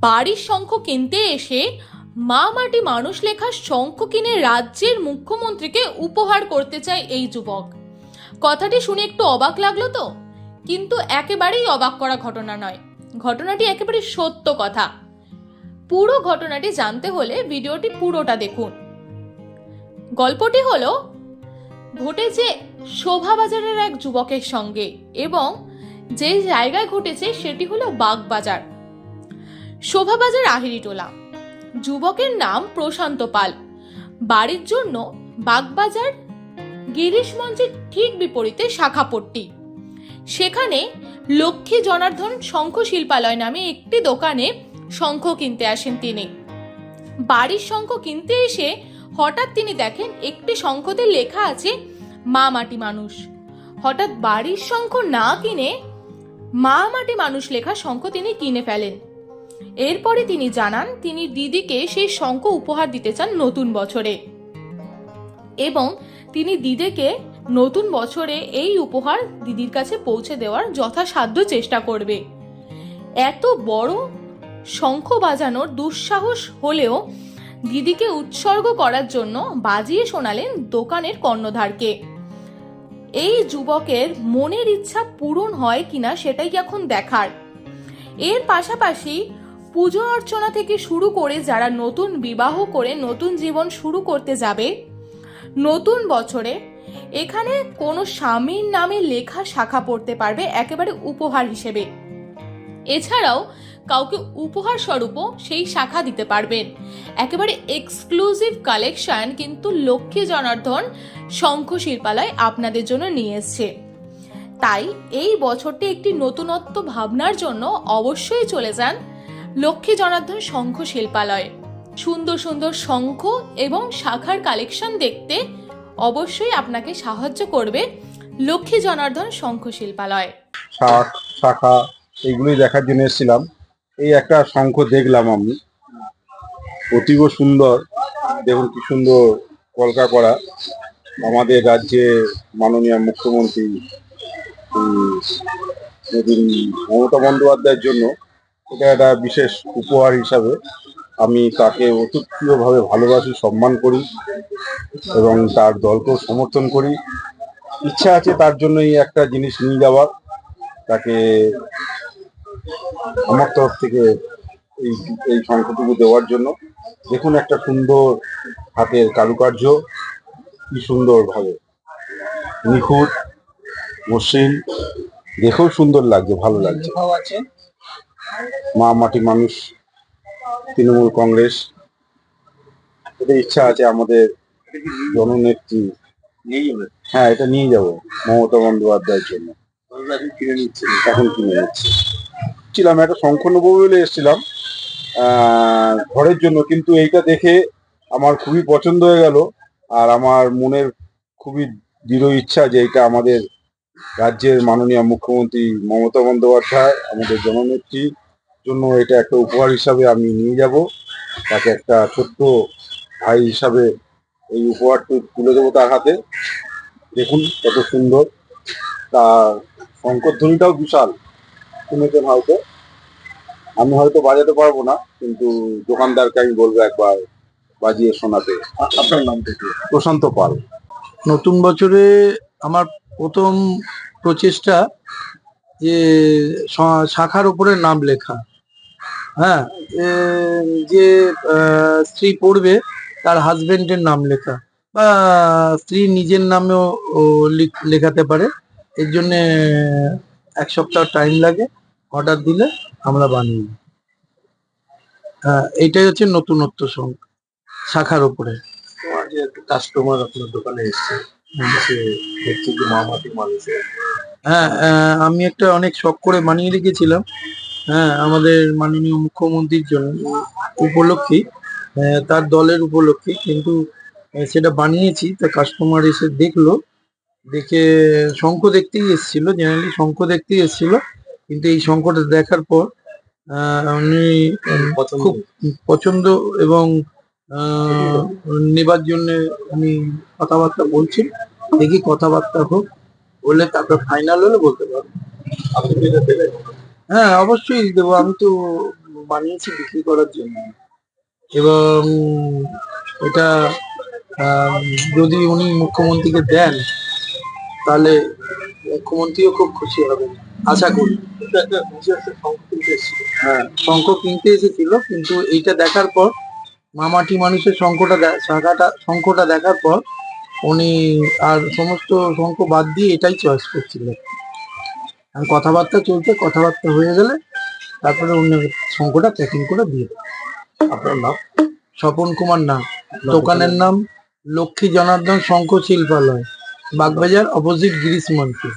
বাড়ির শঙ্খ কিনতে এসে মা মাটি মানুষ লেখা শঙ্খ কিনে রাজ্যের মুখ্যমন্ত্রীকে উপহার করতে চায় এই যুবক। কথাটি শুনে একটু অবাক লাগল তো, কিন্তু একেবারেই অবাক করা ঘটনা নয়। ঘটনাটি একেবারে সত্য কথা। পুরো ঘটনাটি জানতে হলে ভিডিওটি পুরোটা দেখুন। গল্পটি হলো, ঘটেছে শোভাবাজারের এক যুবকের সঙ্গে এবং যে জায়গায় ঘটেছে সেটি হলো বাগবাজার। শোভাবাজার আহিরিটোলা। যুবকের নাম প্রশান্ত পাল। বাড়ির জন্য বাগবাজার গিরিশ মঞ্চের ঠিক বিপরীতে শাখাপট্টি। সেখানে লক্ষ্মী জনার্দন শঙ্খ শিল্পালয় নামে একটি দোকানে শঙ্খ কিনতে আসেন তিনি। বাড়ির শঙ্খ কিনতে এসে হঠাৎ তিনি দেখেন একটি শঙ্খতে লেখা আছে, মা মাটি মানুষ। হঠাৎ বাড়ির শঙ্খ না কিনে মা মাটি মানুষ লেখা শঙ্খ তিনি কিনে ফেলেন। এরপরে তিনি জানান, তিনি দিদিকে সেই শঙ্খ উপহার দিতে চান নতুন বছরে। এবং তিনি দিদিকে নতুন বছরে এই উপহার দিদির কাছে পৌঁছে দেওয়ার যথাসাধ্য চেষ্টা করবে। এত বড় শঙ্খ বাজানোর দুঃসাহস হলেও দিদিকে উৎসর্গ করার জন্য বাজিয়ে শোনালেন দোকানের কর্ণধারকে। এই যুবকের মনের ইচ্ছা পূরণ হয় কিনা সেটাই এখন দেখার। এর পাশাপাশি পুজো অর্চনা থেকে শুরু করে যারা নতুন বিবাহ করে নতুন জীবন শুরু করতে যাবে, নতুন বছরে এখানে কোনো স্বামীর নামে লেখা শাখা পড়তে পারবে একেবারে উপহার হিসেবে। এছাড়াও কাউকে উপহার স্বরূপও সেই শাখা দিতে পারবেন। একেবারে এক্সক্লুসিভ কালেকশন কিন্তু লক্ষ্মী জনার্দন শঙ্খ শিল্পালয় আপনাদের জন্য নিয়ে এসছে। তাই এই বছরটি একটি নতুনত্ব ভাবনার জন্য অবশ্যই চলে যান লক্ষ্মী জনার্দন শঙ্খ শিল্পালয়। সুন্দর সুন্দর শঙ্খ এবং শাখার কালেকশন দেখতে অবশ্যই আপনাকে সাহায্য করবে লক্ষ্মী জনার্দন শঙ্খ শিল্পালয়। শাক শাখা এইগুলোই দেখার জন্য এসেছিলাম। এই একটা শঙ্খ দেখলাম আমি। অতীব সুন্দর। দেখুন কি সুন্দর কলকা করা। আমাদের রাজ্যে মাননীয় মুখ্যমন্ত্রী মমতা বন্দ্যোপাধ্যায়ের জন্য এটা একটা বিশেষ উপহার হিসাবে আমি তাকে অতুপ্রিয়ভাবে ভালোবাসি, সম্মান করি এবং তার দলকেও সমর্থন করি। ইচ্ছা আছে তার জন্য এই একটা জিনিস নিয়ে যাওয়ার। তাকে আমার তরফ থেকে এই এই শঙ্খটুকু দেওয়ার জন্য। দেখুন একটা সুন্দর হাতের কারুকার্য, কি সুন্দরভাবে। নিখুঁত, মসৃণ, দেখেও সুন্দর লাগছে, ভালো লাগছে। মা মাটি মানুষ তৃণমূল কংগ্রেস। এদের ইচ্ছা আছে আমাদের জননেত্রী হ্যাঁ এটা নিয়ে যাব মমতা বন্দ্যোপাধ্যায়ের জন্য। এখন কিনে নিচ্ছে। ছিলাম একটা নেব বলে এসেছিলাম। ঘরের জন্য কিন্তু এইটা দেখে আমার খুবই পছন্দ হয়ে গেল। আর আমার মনের খুবই দৃঢ় ইচ্ছা যে এটা আমাদের রাজ্যের মাননীয় মুখ্যমন্ত্রী মমতা বন্দ্যোপাধ্যায় আমাদের জননেত্রীর জন্য এটা একটা উপহার হিসাবে আমি নিয়ে যাব। তাকে একটা ছোট্ট ভাই হিসাবে এই উপহারটি তুলে দেবো তার হাতে। দেখুন কত সুন্দর। তার শঙ্করধ্বনিটাও বিশাল। শুনেছেন হয়তো আমি হয়তো বাজাতে পারব না কিন্তু দোকানদারকে আমি বলব একবার বাজিয়ে শোনাতে। আপনার নাম থেকে প্রশান্ত পাল। নতুন বছরে আমার প্রথম প্রচেষ্টা যে শাখার উপরে নাম লেখা। হ্যাঁ যে স্ত্রী পড়বে তার হাজবেন্ডের নাম লেখা। বা স্ত্রী নিজের নামেও লেখাতে পারে। এর জন্য এক সপ্তাহ টাইম লাগে অর্ডার দিলে আমরা বানিয়ে। হ্যাঁ এইটাই হচ্ছে নতুনত্ব সঙ্গ শাখার উপরে। তোমার যে কাস্টমার আপনার দোকানে এসছে সে দেখছি যে মা মানুষের। হ্যাঁ আমি একটা অনেক শখ করে বানিয়ে রেখেছিলাম। হ্যাঁ আমাদের মাননীয় মুখ্যমন্ত্রীর জন্য উপলক্ষে তার দলের উপলক্ষে কিন্তু সেটা বানিয়েছি। তা কাস্টমার এসে দেখল দেখে শঙ্খ দেখতেই এসেছিল জেনারেলি শঙ্খ দেখতেই এসেছিল। কিন্তু এই শঙ্খটা দেখার পর আহ, উনি খুব পছন্দ এবং আহ, নেবার জন্য উনি কথাবার্তা বলছেন দেখি কথাবার্তা হোক বললে তারপর ফাইনাল হলে বলতে পারব। আপনি হ্যাঁ অবশ্যই দেবো। আমি তো বানিয়েছি বিক্রি করার জন্য। এবং এটা যদি উনি মুখ্যমন্ত্রীকে দেন, তাহলে মুখ্যমন্ত্রীও খুব খুশি হবে। আশা করি। হ্যাঁ শঙ্খ কিনতে এসেছিল, কিন্তু এইটা দেখার পর, মামাটি মানুষের শঙ্খটা শাখাটা, শঙ্খটা দেখার পর, উনি আর সমস্ত শঙ্খ বাদ দিয়ে এটাই চয়েস করছিলেন। আর কথাবার্তা চলছে কথাবার্তা হয়ে গেলে তারপরে অন্য শঙ্কটা প্যাকিং করে দিয়ে। আপনার নাম? স্বপন কুমার নাম। দোকানের নাম লক্ষ্মী জনার্দন শঙ্খ শিল্পালয়। বাগবাজার অপোজিট গিরিশ মন্ত্রী